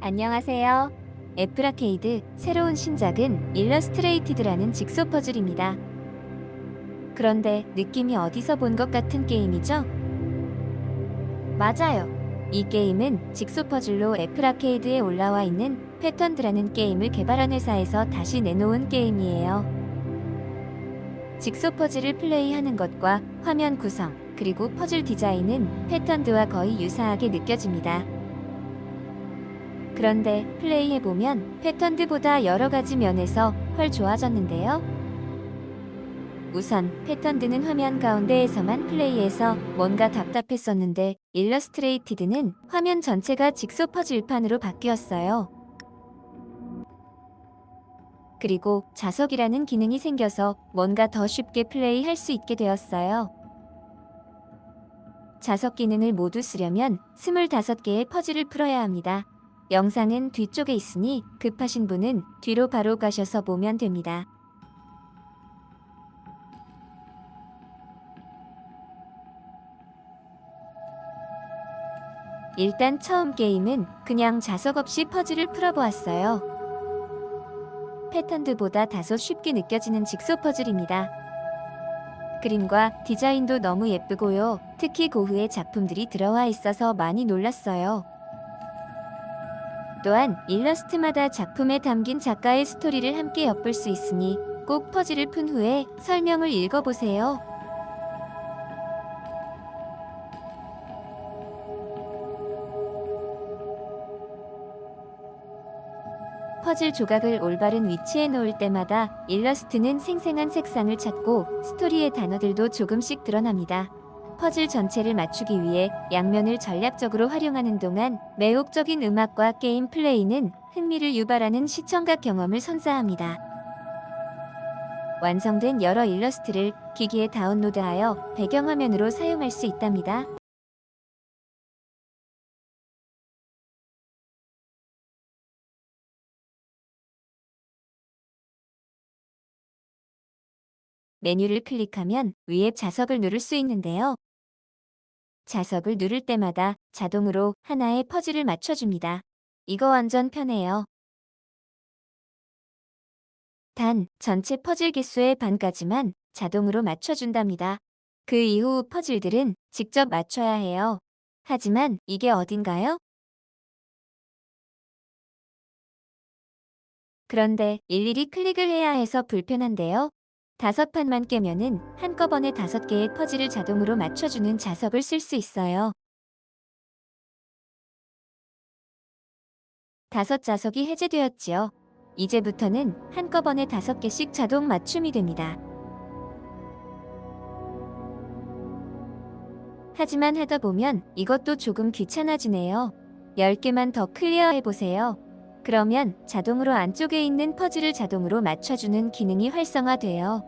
안녕하세요. 애플 아케이드 새로운 신작은 일러스트레이티드라는 직소 퍼즐입니다. 그런데 느낌이 어디서 본 것 같은 게임이죠? 맞아요. 이 게임은 직소 퍼즐로 애플 아케이드에 올라와 있는 패턴드라는 게임을 개발한 회사에서 다시 내놓은 게임이에요. 직소 퍼즐을 플레이하는 것과 화면 구성, 그리고 퍼즐 디자인은 패턴드와 거의 유사하게 느껴집니다. 그런데 플레이해보면 패턴드보다 여러 가지 면에서 훨 좋아졌는데요. 우선 패턴드는 화면 가운데에서만 플레이해서 뭔가 답답했었는데 일러스트레이티드는 화면 전체가 직소 퍼즐판으로 바뀌었어요. 그리고 자석이라는 기능이 생겨서 뭔가 더 쉽게 플레이할 수 있게 되었어요. 자석 기능을 모두 쓰려면 25개의 퍼즐을 풀어야 합니다. 영상은 뒤쪽에 있으니 급하신 분은 뒤로 바로 가셔서 보면 됩니다. 일단 처음 게임은 그냥 자석 없이 퍼즐을 풀어보았어요. 패턴드보다 다소 쉽게 느껴지는 직소 퍼즐입니다. 그림과 디자인도 너무 예쁘고요. 특히 고흐의 작품들이 들어와 있어서 많이 놀랐어요. 또한 일러스트마다 작품에 담긴 작가의 스토리를 함께 엿볼 수 있으니 꼭 퍼즐을 푼 후에 설명을 읽어보세요. 퍼즐 조각을 올바른 위치에 놓을 때마다 일러스트는 생생한 색상을 찾고 스토리의 단어들도 조금씩 드러납니다. 퍼즐 전체를 맞추기 위해 양면을 전략적으로 활용하는 동안 매혹적인 음악과 게임 플레이는 흥미를 유발하는 시청각 경험을 선사합니다. 완성된 여러 일러스트를 기기에 다운로드하여 배경화면으로 사용할 수 있답니다. 메뉴를 클릭하면 위에 자석을 누를 수 있는데요. 자석을 누를 때마다 자동으로 하나의 퍼즐을 맞춰줍니다. 이거 완전 편해요. 단, 전체 퍼즐 개수의 반까지만 자동으로 맞춰준답니다. 그 이후 퍼즐들은 직접 맞춰야 해요. 하지만 이게 어딘가요? 그런데 일일이 클릭을 해야 해서 불편한데요. 다섯 판만 깨면은 한꺼번에 다섯 개의 퍼즐을 자동으로 맞춰주는 자석을 쓸 수 있어요. 다섯 자석이 해제되었지요. 이제부터는 한꺼번에 다섯 개씩 자동 맞춤이 됩니다. 하지만 하다 보면 이것도 조금 귀찮아지네요. 10개만 더 클리어해 보세요. 그러면 자동으로 안쪽에 있는 퍼즐을 자동으로 맞춰주는 기능이 활성화돼요.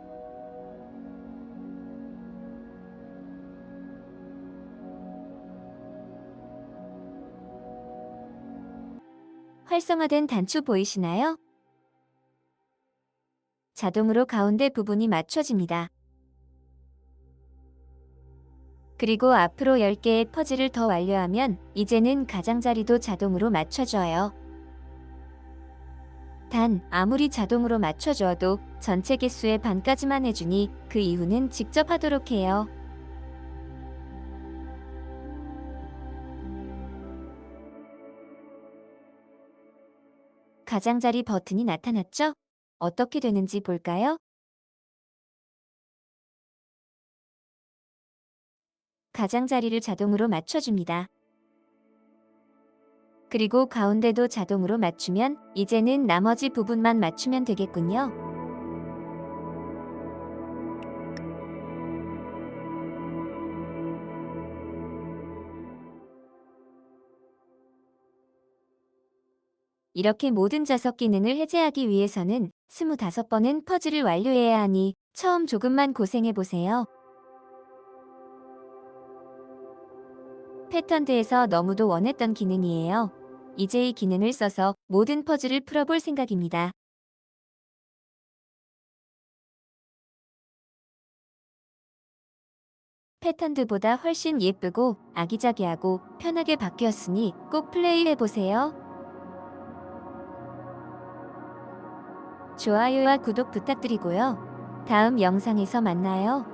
활성화된 단추 보이시나요? 자동으로 가운데 부분이 맞춰집니다. 그리고 앞으로 10개의 퍼즐을 더 완료하면 이제는 가장자리도 자동으로 맞춰줘요. 단 아무리 자동으로 맞춰줘도 전체 개수의 반까지만 해주니 그 이후는 직접 하도록 해요. 가장자리 버튼이 나타났죠? 어떻게 되는지 볼까요? 가장자리를 자동으로 맞춰줍니다. 그리고 가운데도 자동으로 맞추면 이제는 나머지 부분만 맞추면 되겠군요. 이렇게 모든 자석 기능을 해제하기 위해서는 25번은 퍼즐을 완료해야 하니 처음 조금만 고생해보세요. 패턴드에서 너무도 원했던 기능이에요. 이제 이 기능을 써서 모든 퍼즐을 풀어볼 생각입니다. 패턴들보다 훨씬 예쁘고 아기자기하고 편하게 바뀌었으니 꼭 플레이해보세요. 좋아요와 구독 부탁드리고요. 다음 영상에서 만나요.